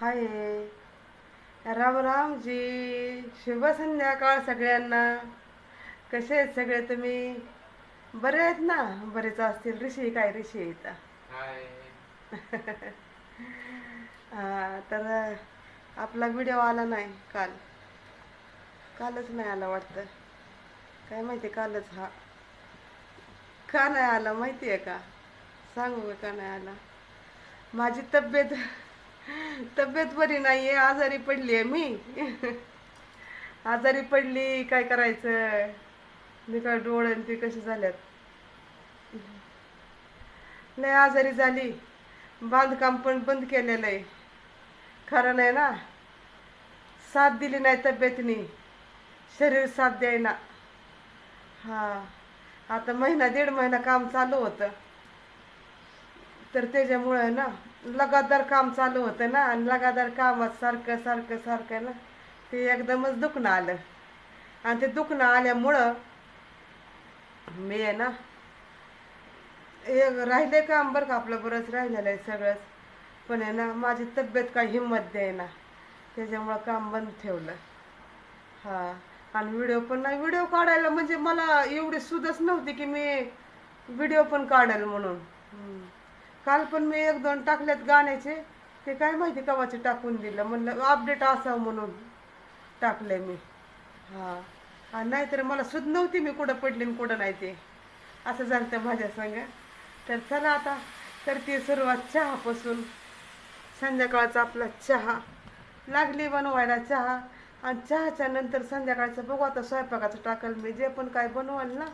हाय. राम रामजी शुभ संध्याकाळ सगळ्यांना. कसे आहेत सगळे तुम्ही? बरे आहेत ना? बरेच असतील ऋषी काय ऋषी आहेत? हा, तर आपला व्हिडिओ आला नाही काल. कालच नाही आला वाटतं. काय माहिती कालच हा. का नाही आला माहिती आहे का? सांगू का नाही आला? माझी तब्येत तब्येत बरी नाही आहे आजारी पडली आहे मी. आजारी पडली काय करायचं मी काय डोळे आणि ते कसे झाल्यात नाही आजारी झाली. बांधकाम पण बंद केलेलं आहे खरं नाही ना? साथ दिली नाही तब्येतीने. शरीर साथ द्यायना हा. आता महिना दीड महिना काम चालू होतं. तर त्याच्यामुळं ना लगातार काम चालू होतं ना आणि लगातार कामात सारखं सारखं सारखं ना ते एकदमच दुखणं आलं. आणि ते दुखणं आल्यामुळं मी आहे ना एक राहिले काम बरं का आपलं बरंच राहिलेलं आहे सगळंच. पण आहे ना माझी तब्येत काही हिंमत ना त्याच्यामुळं काम बंद ठेवलं. हा आणि व्हिडिओ पण नाही. व्हिडिओ काढायला म्हणजे मला एवढी सुदच नव्हती की मी व्हिडिओ पण काढेल म्हणून. काल पण मी एक दोन टाकल्यात गाण्याचे. ते काय माहिती कवाचे टाकून दिलं. म्हणलं अपडेट असावं म्हणून टाकले मी. हा. आणि नाहीतर मला सुद नव्हती मी कुठं पडली आणि कुठं नाही ते. असं झालं तर माझ्या संग. तर चला आता करते सुरुवात चहापासून. संध्याकाळचा आपला चहा. लागली बनवायला चहा. आणि चहाच्या नंतर संध्याकाळचं बघू आता स्वयंपाकाचं टाकल मी. जे पण काय बनवाल ना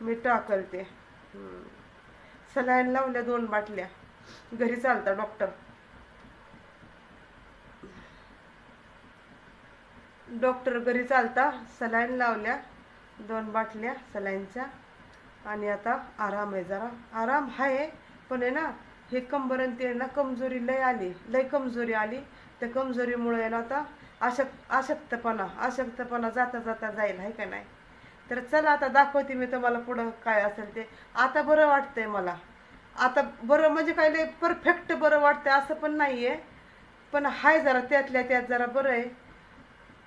मी टाकल ते. सलाईन लावल्या दोन बाटल्या. घरी चालता डॉक्टर डॉक्टर घरी चालता सलाईन लावल्या दोन बाटल्या सलाईनच्या. आणि आता आराम आहे जरा. आराम आहे पण आहे ना हे कंबरंती आहे ते ना कमजोरी लय आली. लय कमजोरी आली. त्या कमजोरीमुळे आहे ना आता अशक्त अशक्तपणा अशक्तपणा जाता जाता जाईल आहे का नाही? तर चला आता दाखवते मी तुम्हाला पुढं काय असेल ते. आता बरं वाटतंय मला. आता बरं म्हणजे काय लय परफेक्ट बरं वाटतं असं पण नाही आहे पण हाय जरा त्यातल्या त्यात जरा बरं आहे.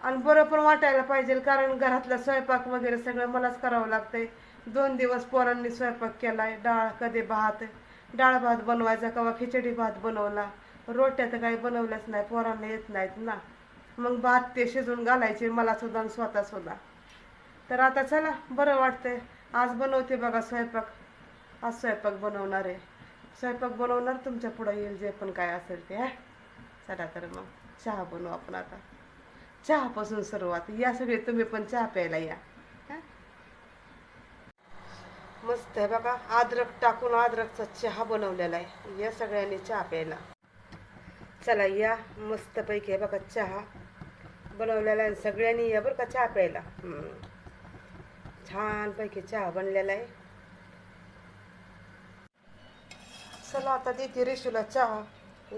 आणि बरं पण वाटायला पाहिजे कारण घरातला स्वयंपाक वगैरे सगळं मलाच करावं लागतंय. दोन दिवस पोरांनी स्वयंपाक केला आहे डाळ कधी भात डाळ भात बनवायचा कवा खिचडी भात बनवला. रोट्या तर काही बनवल्याच नाही पोरांना येत नाहीत ना. मग भात ते शिजून घालायचे मला सुद्धा आणि स्वतः सुद्धा. तर आता चला बरं वाटतंय. आज बनवते बघा स्वयंपाक. आज स्वयंपाक बनवणार आहे. स्वयंपाक बनवणार तुमच्या पुढं येईल जे पण काय असेल ते चला तर मग चहा बनवू आपण आता. चहापासून सुरुवात या सगळे तुम्ही पण चहा प्यायला या मस्त आहे बघा अद्रक टाकून अद्रकचा चहा बनवलेला आहे. या सगळ्यांनी चहा प्यायला. चला या मस्तपैकी आहे बघा चहा बनवलेला आहे. सगळ्यांनी या बरं का चहा प्यायला. छानपैकी चहा बनलेला आहे. चला आता देते रिशूला चहा.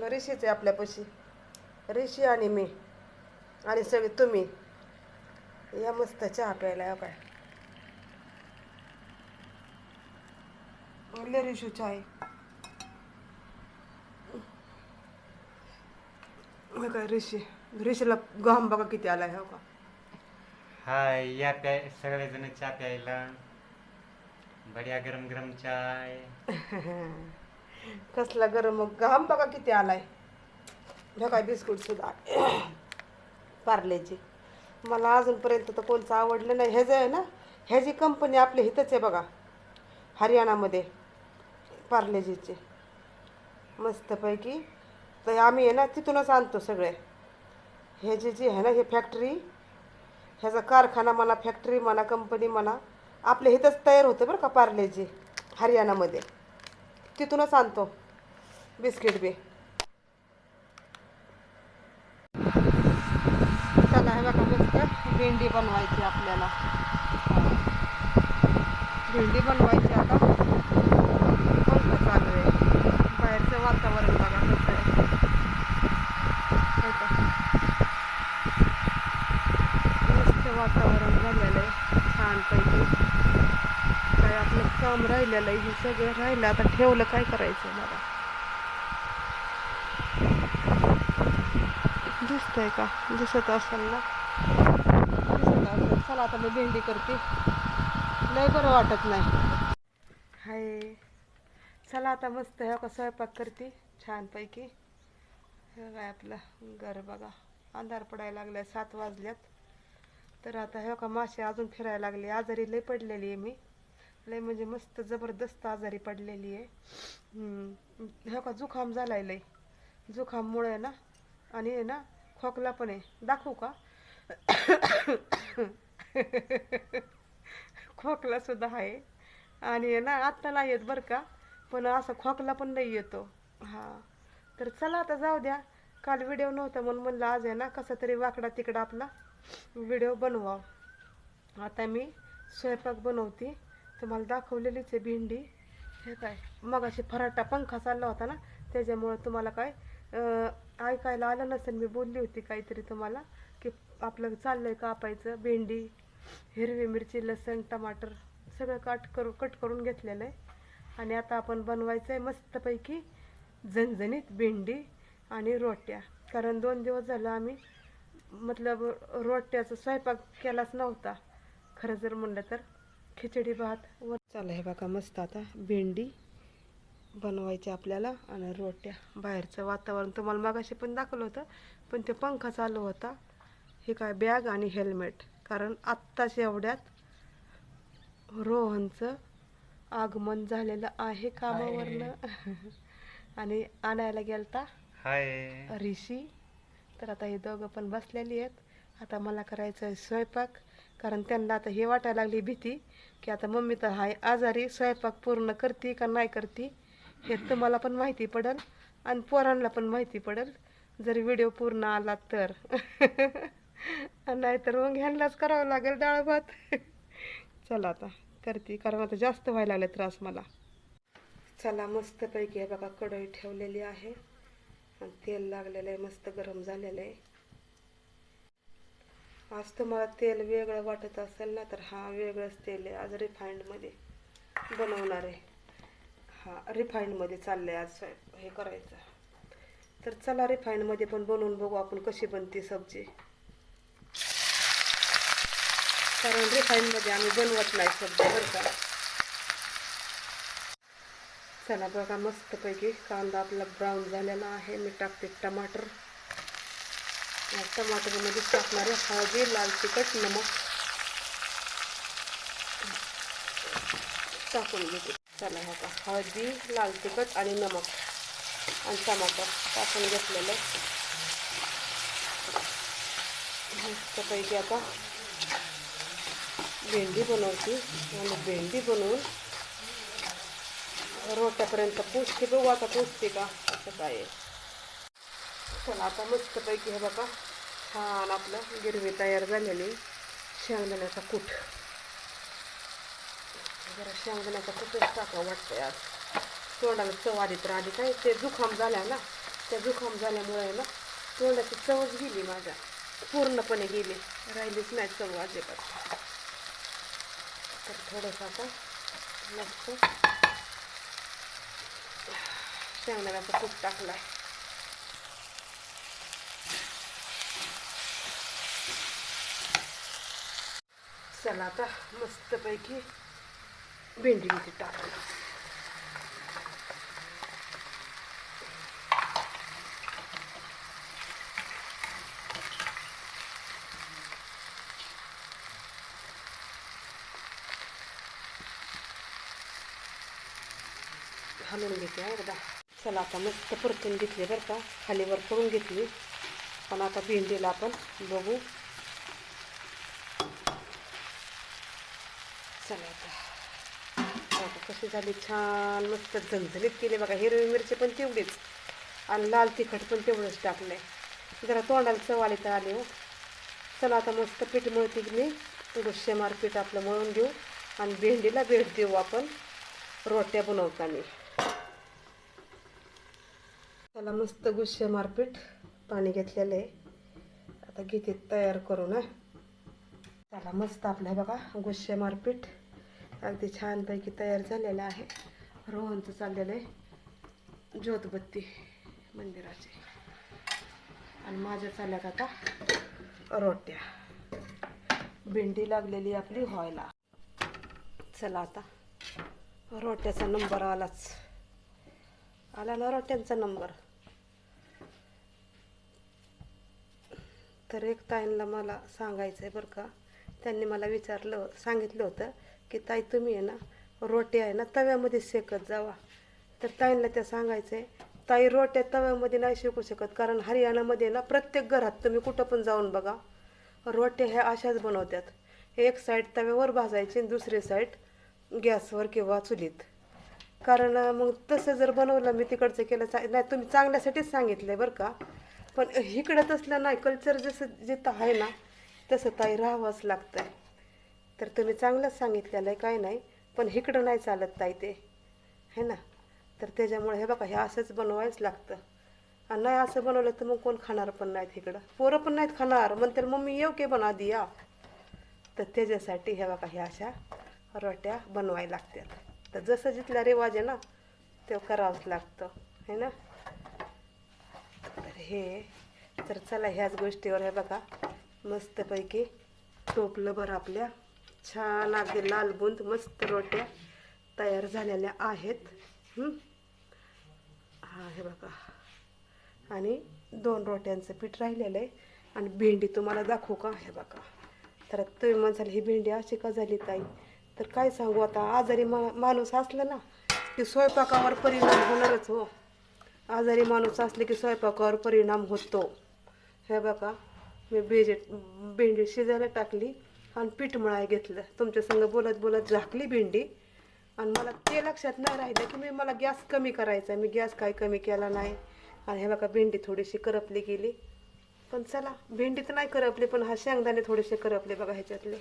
रिशीच आहे आपल्यापाशी. रिशी आणि मी. आणि सगळे तुम्ही. या मस्त चहा प्यायला या काय? ले रिशू चहा आहे हे काय ऋषी? ऋषीला घाम बघा किती आलाय हो का? हाय या प्याय सगळेजण चहा प्यायला. बढिया गरम गरम चाय. कसला गरम मग घाम बघा किती आलाय. हे काय बिस्कुट सुद्धा. पार्लेची मला अजूनपर्यंत तर कोणचं आवडलं नाही. ह्याचं आहे ना ह्याची कंपनी आपल्या हितच आहे बघा. हरियाणामध्ये पार्लेजीचे. मस्तपैकी. तर आम्ही आहे ना तिथूनच आणतो सगळे. ह्याची जी आहे ना हे फॅक्टरी ह्याचा कारखाना म्हणा फॅक्टरी म्हणा कंपनी म्हणा आपल्या इथंच तयार होतं बरं का पार्लेजी हरियाणामध्ये. तिथूनच आणतो. बिस्किट बी. चला हे बघा बिस्किट. भेंडी बनवायची आपल्याला. भेंडी बनवायची आता पंखा चालू आहे बाहेरचं वातावरण बघा कसं आहे हे का? मस्त वातावरण झालेलं आहे छानपैकी काय आपलं आपल्याला हे सगळं राहिलं आता ठेवलं काय करायचं मला? दिसतंय का? दिसत असेल ना? दिसत असेल. चला आता मी भेंडी करते. लय बरं वाटत नाही. हाय. चला आता मस्त हे का स्वयंपाक करते छानपैकी. हे काय आपलं? घर बघा. अंधार पडायला लागलाय सात वाजल्यात. तर आता हे का मासे अजून फिरायला लागले. आजारी लय पडलेली आहे मी. लय म्हणजे मस्त जबरदस्त आजारी पडलेली आहे. हम्म. का जुखाम झालाय लय. जुखाममुळे आहे ना आणि आहे ना खोकला पण आहे. दाखवू का? खोकला सुद्धा आहे. आणि आहे ना आत्ता नाही येत बरं का पण असं खोकला पण नाही येतो. हा. तर चला आता जाऊ द्या. काल व्हिडिओ नव्हता म्हणून म्हणलं आज आहे ना कसा तरी वाकडा तिकडा आपला व्हिडिओ बनवा आता मी स्वयंपाक बनवते. तुम्हाला दाखवलेलीच आहे भेंडी. हे काय? मगाशी फराटा पंखा चालला होता ना त्याच्यामुळं तुम्हाला काय ऐकायला आलं नसेल मी बोलली होती काहीतरी तुम्हाला की आपलं चाललंय कापायचं भेंडी हिरवी मिरची लसण टमाटर सगळं काट करू कट करून घेतलेलं आहे. आणि आता आपण बनवायचं आहे मस्तपैकी झणझणीत भेंडी आणि रोट्या. कारण दोन दिवस झालं आम्ही मतलब रोट्याचा स्वयंपाक केलाच नव्हता. खरं जर म्हणलं तर. खिचडी भात व चाललं हे बघा मस्त आता भेंडी बनवायची आपल्याला आणि रोट्या. बाहेरचं वातावरण तुम्हाला मागाशी पण दाखवलं होतं पण ते पंखा चालू होता. हे काय बॅग आणि हेल्मेट. कारण आत्ताच एवढ्यात रोहनचं आगमन झालेलं आहे कामावरनं. आणि आणायला गेलता हाय. ऋषी. तर आता हे दोघं पण बसलेली आहेत. आता मला करायचं आहे स्वयंपाक. कारण त्यांना आता हे वाटायला लागली भीती की आता मम्मी तर हाय आजारी स्वयंपाक पूर्ण करते का नाही करते हे तुम्हाला पण माहिती पडेल आणि पोरांना पण माहिती पडेल. जर व्हिडिओ पूर्ण आला तर. नाहीतर मग ह्यांनाच करावं लागेल डाळ भात चला आता करते कारण आता जास्त व्हायला लागले त्रास मला. चला मस्तपैकी हे बघा कढई ठेवलेली आहे. आणि तेल लागलेलं आहे मस्त गरम झालेलं आहे. आज तुम्हाला तेल वेगळं वाटत असेल ना तर हा वेगळंच तेल आहे. आज रिफाईंडमध्ये बनवणार आहे. हा रिफाईंडमध्ये चाललं आहे आज स्वयं हे करायचं. तर चला रिफाईंडमध्ये पण बनवून बघू आपण कशी बनते सब्जी. कारण रिफाईंडमध्ये आम्ही बनवत नाही सब्जी बरं का. चला बघा मस्तपैकी कांदा आपला ब्राऊन झालेला आहे. मी टाकते टमाटर. टमाटरमध्ये टाकणारे हळदी लाल तिखट नमक टाकून घेते चला हा का लाल तिखट आणि नमक आणि टमाटर टाकून घेतलेलं आता भेंडी बनवते भेंडी बनवून रोट्यापर्यंत पोचते बघू आता पोचते का असं काय आहे. चला आता मस्तपैकी हे बघा छान आपलं गिरवी तयार झालेली शेंगदाण्याचा कूट. जरा शेंगदाण्याचा कूटच टाका वाटतंय आज. तोंडाला चव आली तर आधी काय ते जुखाम झाल्या ना त्या जुखाम झाल्यामुळे ना तोंडाची चवच गेली माझ्या. पूर्णपणे गेली. राहिलीच नाही चव अजिबात. तर थोडंसं आता मस्त शेंगदाण्याचा कूट टाकलाय. चला आता मस्तपैकी भेंडी मध्ये टाकू घालून घेते एकदा. चला आता मस्त परतून घेतली बरं का. खालीवर करून घेतली. पण आता भेंडीला आपण बघू. आता झाली छान मस्त झणझणीत केली बघा. हिरवी मिरची पण तेवढीच. आणि लाल तिखट पण तेवढंच टाकलंय. जरा तोंडाला चव तर आली हो. चला आता मस्त पीठ मळते मी. गुस्सेमार पीठ आपलं मळून घेऊ. आणि भेंडीला भेट देऊ आपण. रोट्या बनवताना त्याला मस्त गुस्से मारपीठ पाणी घेतलेलं आहे. आता घेते तयार करू ना त्याला मस्त आपलं आहे बघा गुस्से मारपीठ. अगदी छानपैकी तयार झालेलं आहे. रोहनचं चाललेलं आहे. ज्योतबत्ती मंदिराचे. आणि माझ्या चालल्यात आता रोट्या. भेंडी लागलेली आपली व्हायला. चला आता. रोट्याचा नंबर आलाच. आला ना रोट्यांचा नंबर? तर एक ताईंना मला सांगायचं आहे बरं का. त्यांनी मला विचारलं सांगितलं होतं की ताई तुम्ही आहे ना रोटी आहे ना तव्यामध्ये शेकत जावा. तर ताईंना त्या सांगायचं आहे ताई रोट्या तव्यामध्ये नाही शेकू शकत कारण हरियाणामध्ये ना प्रत्येक घरात तुम्ही कुठं पण जाऊन बघा रोट्या ह्या अशाच बनवतात. एक साईड तव्यावर भाजायची आणि दुसरी साईड गॅसवर किंवा चुलीत. कारण मग तसं जर बनवलं मी तिकडचं केलं चा नाही तुम्ही चांगल्यासाठीच सांगितलं आहे बरं का पण इकडं तसलं नाही. कल्चर जसं जिथं आहे ना तसं ताई राहावंच लागतं आहे तर तुम्ही चांगलंच सांगितलेलं आहे काय नाही. पण इकडं नाही चालत ताई ते. है ना? तर त्याच्यामुळे हे बघा हे असंच बनवायच लागतं. आणि नाही असं बनवलं तर मग कोण खाणार पण नाहीत इकडं पोरं पण नाहीत खाणार. म्हणते मम्मी येऊ की बना आधी या. तर त्याच्यासाठी हे बघा ह्या अशा रोट्या बनवायला लागतात. तर जसं जिथला रिवाज आहे ना ते करावंच लागतं. है ना? तर हे तर चला ह्याच गोष्टीवर हे बघा मस्तपैकी टोपलं बरं आपल्या. छान अगदी लाल बुंद मस्त रोट्या तयार झालेल्या आहेत. हा? हे बघा. आणि दोन रोट्यांचं पीठ राहिलेलं आहे. आणि भेंडी तुम्हाला दाखवू का? हे बघा. तर तुम्ही म्हणसाल ही भेंडी अशी का झाली ताई? तर काय सांगू आता? आजारी मा माणूस असला ना की स्वयंपाकावर परिणाम होणारच हो. आजारी माणूस असले की स्वयंपाकावर परिणाम होतो. हे बघा. मी भेजे भेंडी शिजायला टाकली. आणि पीठ मळाय घेतलं. तुमच्या संग बोलत बोलत झाकली भेंडी. आणि मला ते लक्षात नाही राहिलं की मी मला गॅस कमी करायचा. मी गॅस काय कमी केला नाही. आणि हे बघा भेंडी थोडीशी करपली गेली. पण चला भेंडी तर नाही करपली पण हा शेंगदाणे थोडेसे करपले बघा ह्याच्यातले.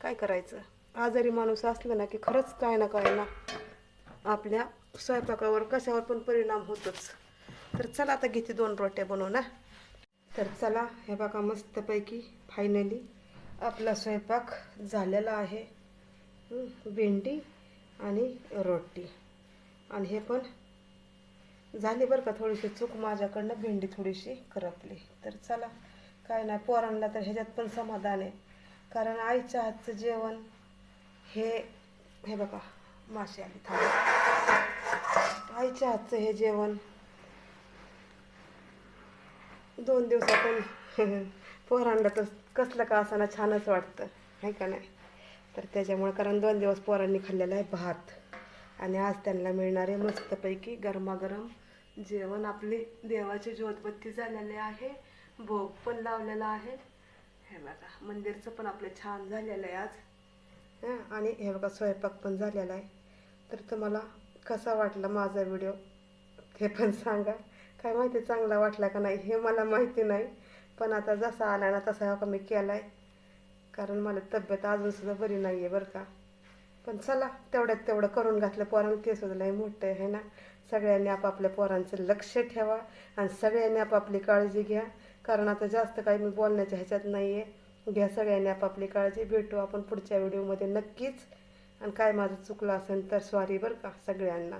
काय करायचं? आजारी माणूस असलं ना की खरंच काय ना काय ना आपल्या स्वयंपाकावर कशावर पण परिणाम होतोच. तर चला आता घेते दोन रोट्या बनवू ना तर चला हे बघा मस्तपैकी फायनली आपला स्वयंपाक झालेला आहे. भेंडी आणि रोटी. आणि हे पण झाली बरं का थोडीशी चूक. माझ्याकडनं भेंडी थोडीशी करपली. तर चला काय नाही पोरांना तर ह्याच्यात पण समाधान आहे. कारण आईच्या हातचं जेवण हे हे बघा मासे आली थांब. आईच्या हातचं हे जेवण दोन दिवसातून पोरांना तर कसलं का असताना छानच वाटतं आहे का नाही? तर त्याच्यामुळे कारण दोन दिवस पोरांनी खाल्लेला आहे भात. आणि आज त्यांना मिळणार आहे मस्तपैकी गरमागरम जेवण. आपली देवाची ज्योतबत्ती झालेली आहे भोग पण लावलेला आहे. हे बघा मंदिरचं पण आपलं छान झालेलं आहे आज. आणि हे बघा स्वयंपाक पण झालेला आहे. तर तुम्हाला कसा वाटला माझा व्हिडिओ ते पण सांगा. काय माहिती चांगला वाटला का नाही हे मला माहिती नाही. पण आता जसा आला ना तसा हा का मी केला आहे कारण मला तब्येत अजूनसुद्धा बरी नाही आहे बरं का. पण चला तेवढ्यात तेवढं करून घातलं पोरांना. ते सुद्धा लई मोठं आहे ना? सगळ्यांनी आपापल्या पोरांचं लक्ष ठेवा आणि सगळ्यांनी आपापली काळजी घ्या. कारण आता जास्त काही मी बोलण्याच्या ह्याच्यात नाही आहे घ्या सगळ्यांनी आपापली काळजी. भेटू आपण पुढच्या व्हिडिओमध्ये नक्कीच. आणि काय माझं चुकलं असेल तर सॉरी बरं का सगळ्यांना.